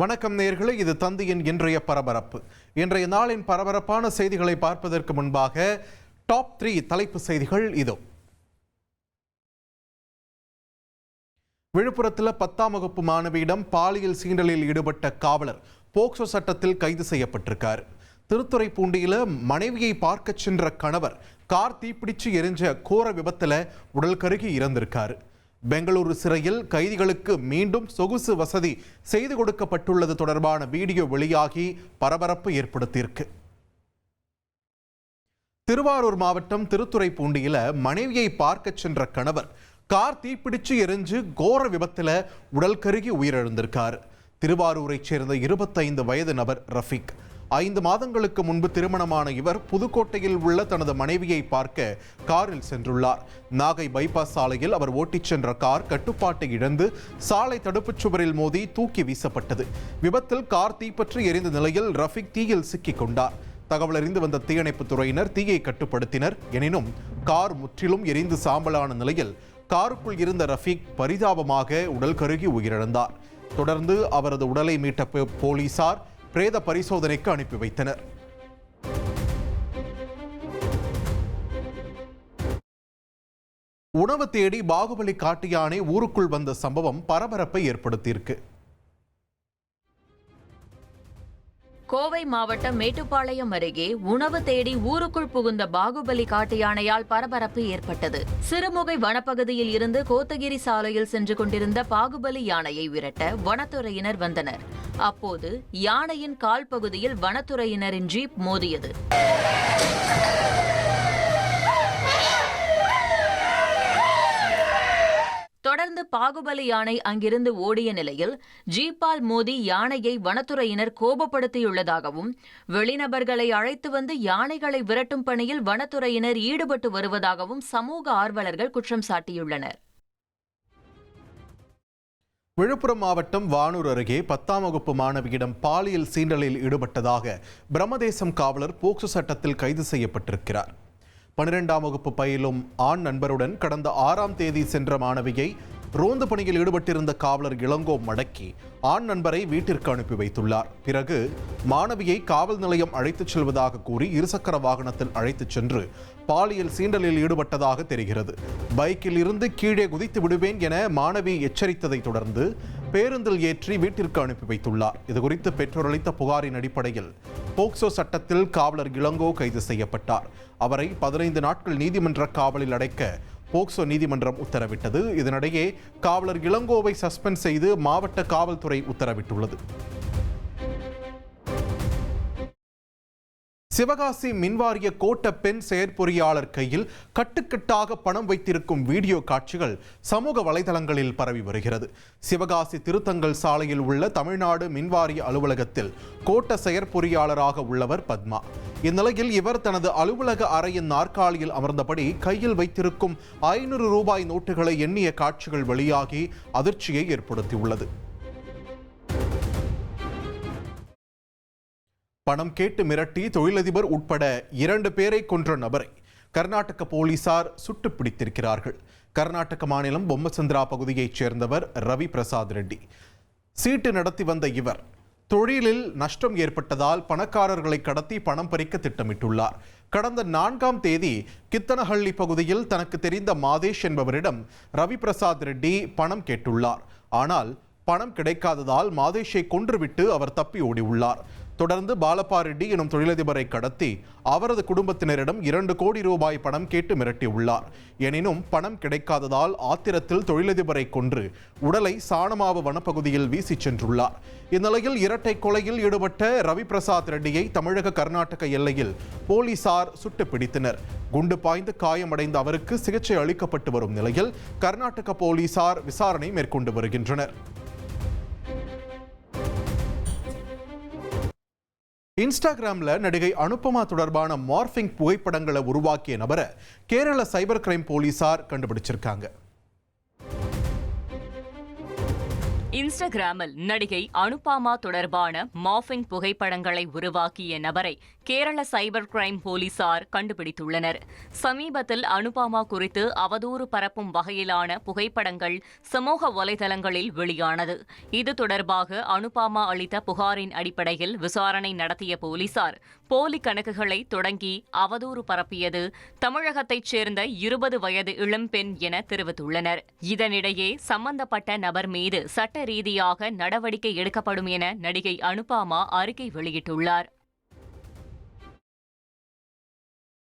வணக்கம் நேர்களே இது தந்தியின் இன்றைய பரபரப்பு. இன்றைய நாளின் பரபரப்பான செய்திகளை பார்ப்பதற்கு முன்பாக டாப் த்ரீ தலைப்பு செய்திகள் இதோ. விழுப்புரத்தில் பத்தாம் வகுப்பு மாணவியிடம் பாலியல் சீண்டலில் ஈடுபட்ட காவலர் போக்சோ சட்டத்தில் கைது செய்யப்பட்டிருக்கார். திருத்துறைப்பூண்டியில் மனைவியை பார்க்கச் சென்ற கணவர் கார் தீப்பிடிச்சு எரிஞ்ச கோர விபத்தில் உடல் கருகி இறந்திருக்காரு. பெங்களூரு சிறையில் கைதிகளுக்கு மீண்டும் சொகுசு வசதி செய்து கொடுக்கப்பட்டுள்ளது தொடர்பான வீடியோ வெளியாகி பரபரப்பு ஏற்படுத்தியிருக்கு. திருவாரூர் மாவட்டம் திருத்துறைப்பூண்டியில் மனைவியை பார்க்கச் சென்ற கணவர் கார் தீப்பிடிச்சு எரிஞ்சு கோர விபத்துல உடல் கருகி உயிரிழந்திருக்கார். திருவாரூரைச் சேர்ந்த இருபத்தைந்து வயது நபர் ரஃபீக். ஐந்து மாதங்களுக்கு முன்பு திருமணமான இவர் புதுக்கோட்டையில் உள்ள தனது மனைவியை பார்க்க காரில் சென்றுள்ளார். நாகை பைபாஸ் சாலையில் அவர் ஓட்டிச் சென்ற கார் கட்டுப்பாட்டை இழந்து சாலை தடுப்புச் சுவரில் மோதி தூக்கி வீசப்பட்டது. விபத்தில் கார் தீப்பற்றி எரிந்த நிலையில் ரஃபிக் தீயில் சிக்கிக் கொண்டார். தகவல் அறிந்து வந்த தீயணைப்புத் துறையினர் தீயை கட்டுப்படுத்தினர். எனினும் கார் முற்றிலும் எரிந்து சாம்பலான நிலையில் காருக்குள் இருந்த ரஃபீக் பரிதாபமாக உடல் கருகி உயிரிழந்தார். தொடர்ந்து அவரது உடலை மீட்ட போலீசார் பிரேத பரிசோதனைக்கு அனுப்பி வைத்தனர். உணவு தேடி பாகுபலி காட்டு யானை ஊருக்குள் வந்த சம்பவம் பரபரப்பை ஏற்படுத்தியிருக்கு. கோவை மாவட்டம் மேட்டுப்பாளையம் அருகே உணவு தேடி ஊருக்குள் புகுந்த பாகுபலி காட்டு யானையால் பரபரப்பு ஏற்பட்டது. சிறுமுகை வனப்பகுதியில் இருந்து கோத்தகிரி சாலையில் சென்று கொண்டிருந்த பாகுபலி யானையை விரட்ட வனத்துறையினர் வந்தனர். அப்போது யானையின் கால் பகுதியில் வனத்துறையினரின் ஜீப் மோதியது. தொடர்ந்து பாகுபலி யானை அங்கிருந்து ஓடிய நிலையில் ஜீப்பால் மோதி யானையை வனத்துறையினர் கோபப்படுத்தியுள்ளதாகவும் வெளிநபர்களை அழைத்து வந்து யானைகளை விரட்டும் பணியில் வனத்துறையினர் ஈடுபட்டு வருவதாகவும் சமூக ஆர்வலர்கள் குற்றம் சாட்டியுள்ளனர். விழுப்புரம் மாவட்டம் வானூர் அருகே பத்தாம் வகுப்பு மாணவியிடம் பாலியல் சீண்டலில் ஈடுபட்டதாக பிரம்மதேசம் காவலர் போக்சோ சட்டத்தில் கைது செய்யப்பட்டிருக்கிறார். பனிரெண்டாம் வகுப்பு பயிலும் ஆண் நண்பருடன் கடந்த ஆறாம் தேதி சென்ற மாணவியை ரோந்து பணியில் ஈடுபட்டிருந்த காவலர் இளங்கோ மடக்கி ஆண் நண்பரை வீட்டிற்கு அனுப்பி வைத்துள்ளார். பிறகு மாணவியை காவல் நிலையம் அழைத்துச் செல்வதாக கூறி இருசக்கர வாகனத்தில் அழைத்துச் சென்று பாலியல் சீண்டலில் ஈடுபட்டதாக தெரிகிறது. பைக்கில் இருந்து கீழே குதித்து விடுவேன் என மாணவி எச்சரித்ததை தொடர்ந்து பேருந்தில் ஏற்றி வீட்டிற்கு அனுப்பி வைத்துள்ளார். இதுகுறித்து பெற்றோர் அளித்த புகாரின் அடிப்படையில் போக்சோ சட்டத்தில் காவலர் இளங்கோ கைது செய்யப்பட்டார். அவரை பதினைந்து நாட்கள் நீதிமன்ற காவலில் அடைக்க போக்சோ நீதிமன்றம் உத்தரவிட்டது. இதனிடையே காவலர் இளங்கோவை சஸ்பெண்ட் செய்து மாவட்ட காவல்துறை உத்தரவிட்டுள்ளது. சிவகாசி மின்வாரிய கோட்ட பெண் செயற்பொறியாளர் கையில் கட்டுக்கட்டாக பணம் வைத்திருக்கும் வீடியோ காட்சிகள் சமூக வலைதளங்களில் பரவி வருகிறது. சிவகாசி திருத்தங்கல் சாலையில் உள்ள தமிழ்நாடு மின்வாரிய அலுவலகத்தில் கோட்ட செயற்பொறியாளராக உள்ளவர் பத்மா. இந்நிலையில் இவர் தனது அலுவலக அறையின் நாற்காலியில் அமர்ந்தபடி கையில் வைத்திருக்கும் ஐநூறு ரூபாய் நோட்டுகளை எண்ணிய காட்சிகள் வெளியாகி அதிர்ச்சியை ஏற்படுத்தியுள்ளது. பணம் கேட்டு மிரட்டி தொழிலதிபர் உட்பட இரண்டு பேரை கொன்ற நபரை கர்நாடக போலீசார் சுட்டு பிடித்திருக்கிறார்கள் கர்நாடக மாநிலம் பொம்மசந்திரா பகுதியைச் சேர்ந்தவர் ரவி பிரசாத் ரெட்டி. சீட்டு நடத்தி வந்த இவர் தொழிலில் நஷ்டம் ஏற்பட்டதால் பணக்காரர்களை கடத்தி பணம் பறிக்க திட்டமிட்டுள்ளார். கடந்த நான்காம் தேதி கித்தனஹள்ளி பகுதியில் தனக்கு தெரிந்த மாதேஷ் என்பவரிடம் ரவி பிரசாத் ரெட்டி பணம் கேட்டுள்ளார். ஆனால் பணம் கிடைக்காததால் மாதேஷை கொன்றுவிட்டு அவர் தப்பி ஓடியுள்ளார். தொடர்ந்து பாலப்பா ரெட்டி எனும் தொழிலதிபரை கடத்தி அவரது குடும்பத்தினரிடம் இரண்டு கோடி ரூபாய் பணம் கேட்டு மிரட்டியுள்ளார். எனினும் பணம் கிடைக்காததால் ஆத்திரத்தில் தொழிலதிபரை கொன்று உடலை சாணமாவு வனப்பகுதியில் வீசிச் சென்றுள்ளார். இந்நிலையில் இரட்டை கொலையில் ஈடுபட்ட ரவி பிரசாத் ரெட்டியை தமிழக கர்நாடக எல்லையில் போலீசார் சுட்டு பிடித்தனர் குண்டு பாய்ந்து காயமடைந்த அவருக்கு சிகிச்சை அளிக்கப்பட்டு வரும் நிலையில் கர்நாடக போலீசார் விசாரணை மேற்கொண்டு வருகின்றனர். இன்ஸ்டாகிராம்ல நடிகை அனுபமா தொடர்பான மார்ஃபிங் புகைப்படங்களை உருவாக்கிய நபரை கேரள சைபர் கிரைம் போலீசார் கண்டுபிடிச்சிருக்காங்க. இன்ஸ்டாகிராமில் நடிகை அனுபாமா தொடர்பான மாஃபிங் புகைப்படங்களை உருவாக்கிய நபரை கேரள சைபர் கிரைம் போலீசார் கண்டுபிடித்துள்ளனர். சமீபத்தில் அனுபாமா குறித்து அவதூறு பரப்பும் வகையிலான புகைப்படங்கள் சமூக வலைதளங்களில் வெளியானது. இது தொடர்பாக அனுபாமா அளித்த புகாரின் அடிப்படையில் விசாரணை நடத்திய போலீசார் போலி கணக்குகளை தொடங்கி அவதூறு பரப்பியது தமிழகத்தைச் சேர்ந்த இருபது வயது இளம்பெண் என தெரிவித்துள்ளனர். இதனிடையே சம்பந்தப்பட்ட நபர் மீது சட்ட ரீதி ரீதியாக நடவடிக்கை எடுக்கப்படும் என நடிகை அனுபாமா அறிக்கை வெளியிட்டுள்ளார்.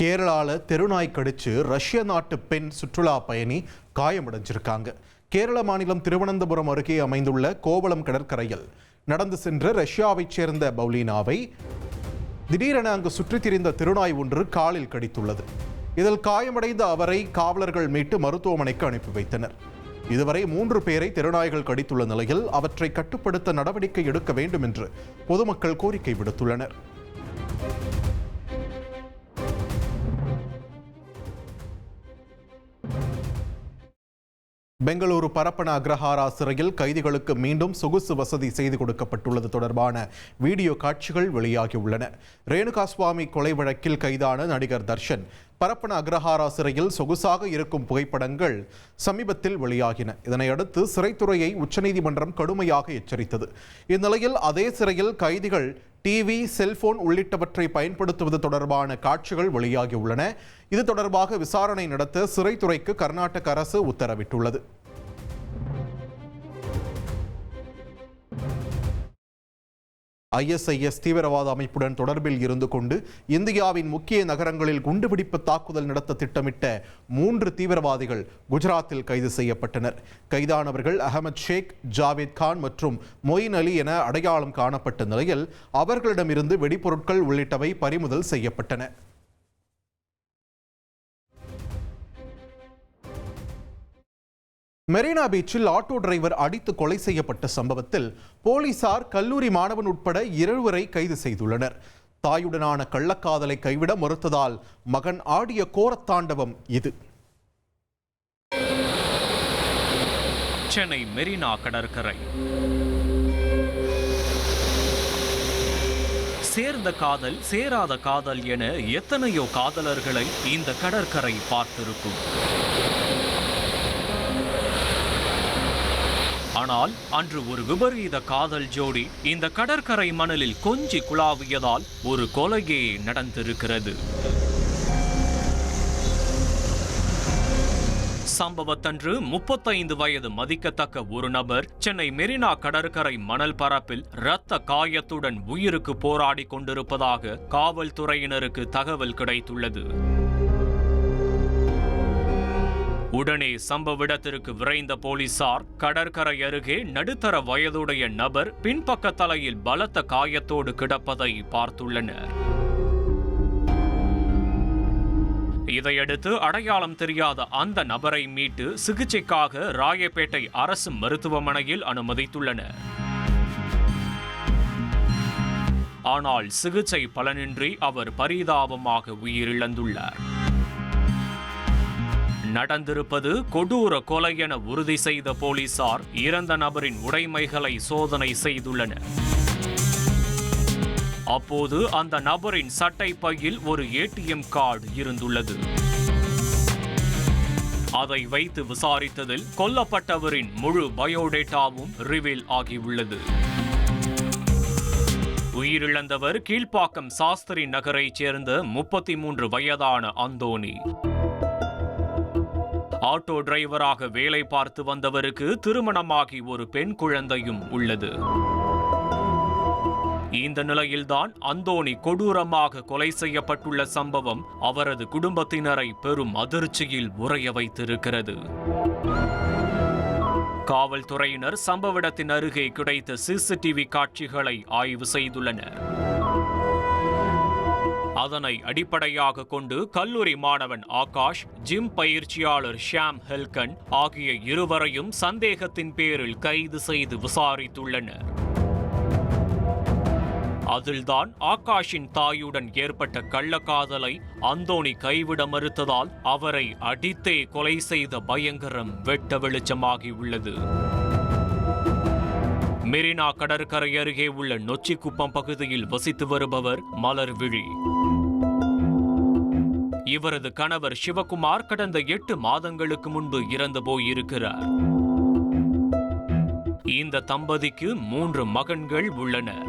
கேரளால தெருநாய் கடிச்சு ரஷ்ய நாட்டு பெண் சுற்றுலா பயணி காயமடைஞ்சிருக்காங்க. கேரள மாநிலம் திருவனந்தபுரம் அருகே அமைந்துள்ள கோவளம் கடற்கரையில் நடந்து சென்ற ரஷ்யாவைச் சேர்ந்த பவுலினாவை திடீரென அங்கு சுற்றித் திரிந்த திருநாய் ஒன்று காலில் கடித்துள்ளது. இதில் காயமடைந்த அவரை காவலர்கள் மீட்டு மருத்துவமனைக்கு அனுப்பி வைத்தனர். இதுவரை மூன்று பேரை தெருநாய்கள் கடித்துள்ள நிலையில் அவற்றை கட்டுப்படுத்த நடவடிக்கை எடுக்க வேண்டும் என்று பொதுமக்கள் கோரிக்கை விடுத்துள்ளனர். பெங்களூரு பரப்பன அக்ரஹாரா சிறையில் கைதிகளுக்கு மீண்டும் சொகுசு வசதி செய்து கொடுக்கப்பட்டுள்ளது தொடர்பான வீடியோ காட்சிகள் வெளியாகியுள்ளன. ரேணுகா சுவாமி கொலை வழக்கில் கைதான நடிகர் தர்ஷன் பரப்பன அக்ரஹாரா சிறையில் சொகுசாக இருக்கும் புகைப்படங்கள் சமீபத்தில் வெளியாகின. இதனையடுத்து சிறைத்துறையை உச்சநீதிமன்றம் கடுமையாக எச்சரித்தது. இந்நிலையில் அதே சிறையில் கைதிகள் டிவி செல்போன் உள்ளிட்டவற்றை பயன்படுத்துவது தொடர்பான காட்சிகள் வெளியாகியுள்ளன. இது தொடர்பாக விசாரணை நடத்த சிறைத்துறைக்கு கர்நாடக அரசு உத்தரவிட்டுள்ளது. ஐஎஸ்ஐஎஸ் தீவிரவாத அமைப்புடன் தொடர்பில் இருந்து கொண்டு இந்தியாவின் முக்கிய நகரங்களில் குண்டுபிடிப்பு தாக்குதல் நடத்த திட்டமிட்ட மூன்று தீவிரவாதிகள் குஜராத்தில் கைது செய்யப்பட்டனர். கைதானவர்கள் அகமது ஷேக் ஜாவேத் கான் மற்றும் மொயின் அலி என அடையாளம் காணப்பட்ட நிலையில் அவர்களிடமிருந்து வெடிபொருட்கள் உள்ளிட்டவை பறிமுதல் செய்யப்பட்டன. மெரினா பீச்சில் ஆட்டோ டிரைவர் அடித்து கொலை செய்யப்பட்ட சம்பவத்தில் போலீசார் கல்லூரி மாணவன் உட்பட இருவரை கைது செய்துள்ளனர். தாயுடனான கள்ளக்காதலை கைவிட மறுத்ததால் மகன் ஆடிய கோரத்தாண்டவம் இது. சென்னை மெரினா கடற்கரை. சேர்ந்த காதல் சேராத காதல் என எத்தனையோ காதலர்களை இந்த கடற்கரை பார்த்திருக்கும். ஆனால் அன்று ஒரு விபரீத காதல் ஜோடி இந்த கடற்கரை மணலில் கொஞ்சி குழாவியதால் ஒரு கொலையே நடந்திருக்கிறது. சம்பவத்தன்று முப்பத்தைந்து வயது மதிக்கத்தக்க ஒரு நபர் சென்னை மெரினா கடற்கரை மணல் பரப்பில் இரத்த காயத்துடன் உயிருக்கு போராடி கொண்டிருப்பதாக காவல்துறையினருக்கு தகவல் கிடைத்துள்ளது. உடனே சம்பவ இடத்திற்கு விரைந்த போலீசார் கடற்கரை அருகே நடுத்தர வயதுடைய நபர் பின்பக்க தலையில் பலத்த காயத்தோடு கிடப்பதை பார்த்துள்ளனர். இதையடுத்து அடையாளம் தெரியாத அந்த நபரை மீட்டு சிகிச்சைக்காக ராயப்பேட்டை அரசு மருத்துவமனையில் அனுமதித்துள்ளனர். ஆனால் சிகிச்சை பலனின்றி அவர் பரிதாபமாக உயிரிழந்துள்ளார். நடந்திருப்பது கொடூர கொலை என உறுதி செய்த போலீசார் இறந்த நபரின் உடைமைகளை சோதனை செய்துள்ளனர். அப்போது அந்த நபரின் சட்டை பையில் ஒரு ஏடிஎம் கார்டு இருந்துள்ளது. அதை வைத்து விசாரித்ததில் கொல்லப்பட்டவரின் முழு பயோடேட்டாவும் ரிவீல் ஆகியுள்ளது. உயிரிழந்தவர் கீழ்ப்பாக்கம் சாஸ்திரி நகரைச் சேர்ந்த முப்பத்தி மூன்று வயதான அந்தோணி. ஆட்டோ டிரைவராக வேலை பார்த்து வந்தவருக்கு திருமணமாகி ஒரு பெண் குழந்தையும் உள்ளது. இந்த நிலையில்தான் அந்தோணி கொடூரமாக கொலை செய்யப்பட்டுள்ள சம்பவம் அவரது குடும்பத்தினரை பெரும் அதிர்ச்சியில் உறைய வைத்திருக்கிறது. காவல்துறையினர் சம்பவ இடத்தின் அருகே கிடைத்த சிசிடிவி காட்சிகளை ஆய்வு செய்துள்ளனர். அதனை அடிப்படையாக கொண்டு கல்லூரி மாணவன் ஆகாஷ் ஜிம் பயிற்சியாளர் ஷியாம் ஹெல்கன் ஆகிய இருவரையும் சந்தேகத்தின் பேரில் கைது செய்து விசாரித்துள்ளனர். அதில்தான் ஆகாஷின் தாயுடன் ஏற்பட்ட கள்ளக்காதலை அந்தோணி கைவிட மறுத்ததால் அவரை அடித்தே கொலை செய்த பயங்கரம் வெட்ட வெளிச்சமாகியுள்ளது மெரினா கடற்கரை அருகே உள்ள நொச்சிக்குப்பம் பகுதியில் வசித்து வருபவர் மலர்விழி. இவரது கணவர் சிவகுமார் கடந்த எட்டு மாதங்களுக்கு முன்பு இறந்து போயிருக்கிறார். இந்த தம்பதிக்கு மூன்று மகன்கள் உள்ளனர்.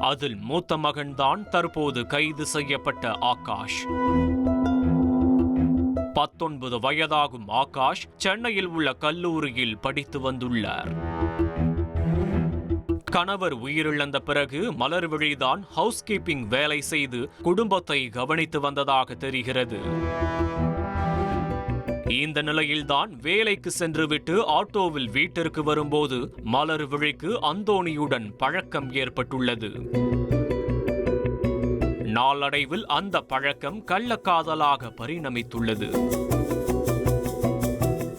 அதில் மூத்த மகன்தான் தற்போது கைது செய்யப்பட்ட ஆகாஷ். பத்தொன்பது வயதாகும் ஆகாஷ் சென்னையில் உள்ள கல்லூரியில் படித்து வந்துள்ளார். கணவர் உயிரிழந்த பிறகு மலர்விழிதான் ஹவுஸ் கீப்பிங் வேலை செய்து குடும்பத்தை கவனித்து வந்ததாக தெரிகிறது. இந்த நிலையில்தான் வேலைக்கு சென்றுவிட்டு ஆட்டோவில் வீட்டிற்கு வரும்போது மலர்விழிக்கு அந்தோணியுடன் பழக்கம் ஏற்பட்டுள்ளது. நாளடைவில் அந்த பழக்கம் கள்ளக்காதலாக பரிணமித்துள்ளது.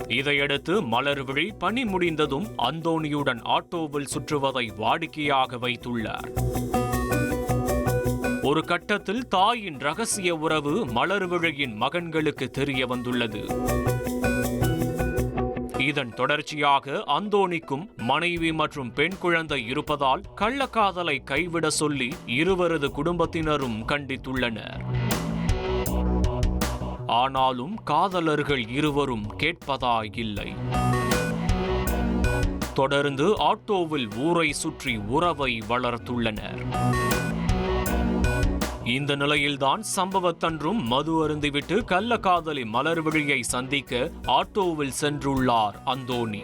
இதையடுத்து மலர்விழி பணி முடிந்ததும் அந்தோணியுடன் ஆட்டோவில் சுற்றுவதை வாடிக்கையாக வைத்துள்ளார். ஒரு கட்டத்தில் தாயின் ரகசிய உறவு மலர்விழியின் மகன்களுக்கு தெரிய வந்துள்ளது. இதன் தொடர்ச்சியாக அந்தோணிக்கும் மனைவி மற்றும் பெண் குழந்தை இருப்பதால் கள்ளக்காதலை கைவிட சொல்லி இருவரது குடும்பத்தினரும் கண்டித்துள்ளனர். ஆனாலும் காதலர்கள் இருவரும் கேட்பதா இல்லை தொடர்ந்து ஆட்டோவில் ஊரை சுற்றி உறவை வளர்த்துள்ளனர். இந்த நிலையில்தான் சம்பவத்தன்றும் மது அருந்திவிட்டு கள்ளக்காதலி மலர்விழியை சந்திக்க ஆட்டோவில் சென்றுள்ளார் அந்தோணி.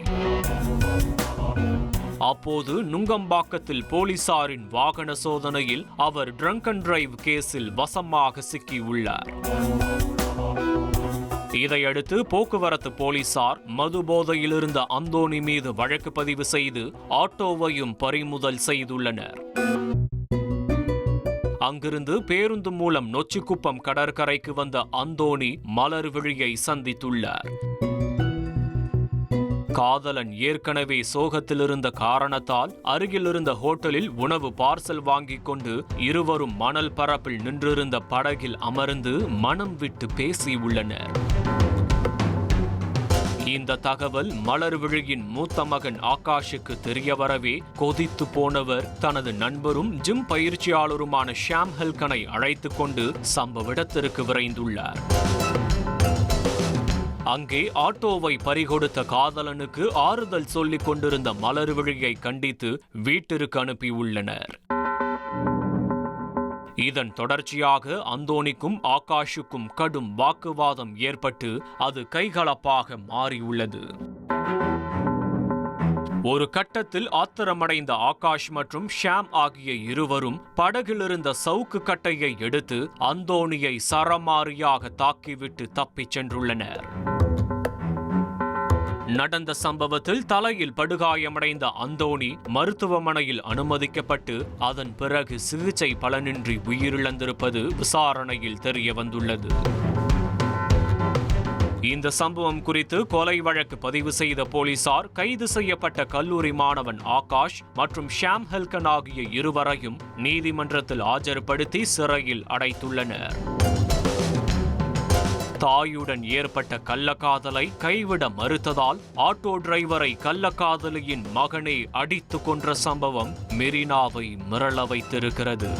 அப்போது நுங்கம்பாக்கத்தில் போலீசாரின் வாகன சோதனையில் அவர் ட்ரங்க் அண்ட் டிரைவ் கேஸில் வசமாக சிக்கியுள்ளார். இதையடுத்து போக்குவரத்து போலீசார் மது போதையில் இருந்த அந்தோணி மீது வழக்கு பதிவு செய்து ஆட்டோவையும் பறிமுதல் செய்துள்ளனர். அங்கிருந்து பேருந்து மூலம் நொச்சிக்குப்பம் கடற்கரைக்கு வந்த அந்தோணி மலர்விழியை சந்தித்துள்ளார். காதலன் ஏற்கனவே சோகத்தில் இருந்த காரணத்தால் அருகில் இருந்த ஹோட்டலில் உணவு பார்சல் வாங்கிக் கொண்டு இருவரும் மணல் பரப்பில் நின்றிருந்த படகில் அமர்ந்து மனம் விட்டு பேசியுள்ளனர் இந்த தகவல் மலர்விழியின் மூத்த மகன் ஆகாஷுக்கு தெரிய வரவே கொதித்து போனவர் தனது நண்பரும் ஜிம் பயிற்சியாளருமான ஷாம் ஹெல்கனை அழைத்து கொண்டு சம்பவ இடத்திற்கு விரைந்துள்ளார். அங்கே ஆட்டோவை பறிகொடுத்த காதலனுக்கு ஆறுதல் சொல்லிக் கொண்டிருந்த மலர்விழியை கண்டித்து வீட்டிற்கு அனுப்பியுள்ளனர். இதன் தொடர்ச்சியாக அந்தோனிக்கும் ஆகாஷுக்கும் கடும் வாக்குவாதம் ஏற்பட்டு அது கைகலப்பாக மாறியுள்ளது. ஒரு கட்டத்தில் ஆத்திரமடைந்த ஆகாஷ் மற்றும் ஷாம் ஆகிய இருவரும் படகிலிருந்த சவுக்கு கட்டையை எடுத்து அந்தோணியை சரமாரியாக தாக்கிவிட்டு தப்பிச் சென்றுள்ளனர். நடந்த சம்பவத்தில் தலையில் படுகாயமடைந்த அந்தோணி மருத்துவமனையில் அனுமதிக்கப்பட்டு அதன் பிறகு சிகிச்சை பலனின்றி உயிரிழந்திருப்பது விசாரணையில் தெரிய வந்துள்ளது இந்த சம்பவம் குறித்து கொலை வழக்கு பதிவு செய்த போலீசார் கைது செய்யப்பட்ட கல்லூரி மாணவன் ஆகாஷ் மற்றும் ஷாம் ஹெல்கன் ஆகிய இருவரையும் நீதிமன்றத்தில் ஆஜர்படுத்தி சிறையில் அடைத்துள்ளனர். தாயுடன் ஏற்பட்ட கள்ளக்காதலை கைவிட மறுத்ததால் ஆட்டோ டிரைவரை கள்ளக்காதலியின் மகனை அடித்து கொன்ற சம்பவம் மெரினாவை மிரள வைத்திருக்கிறது.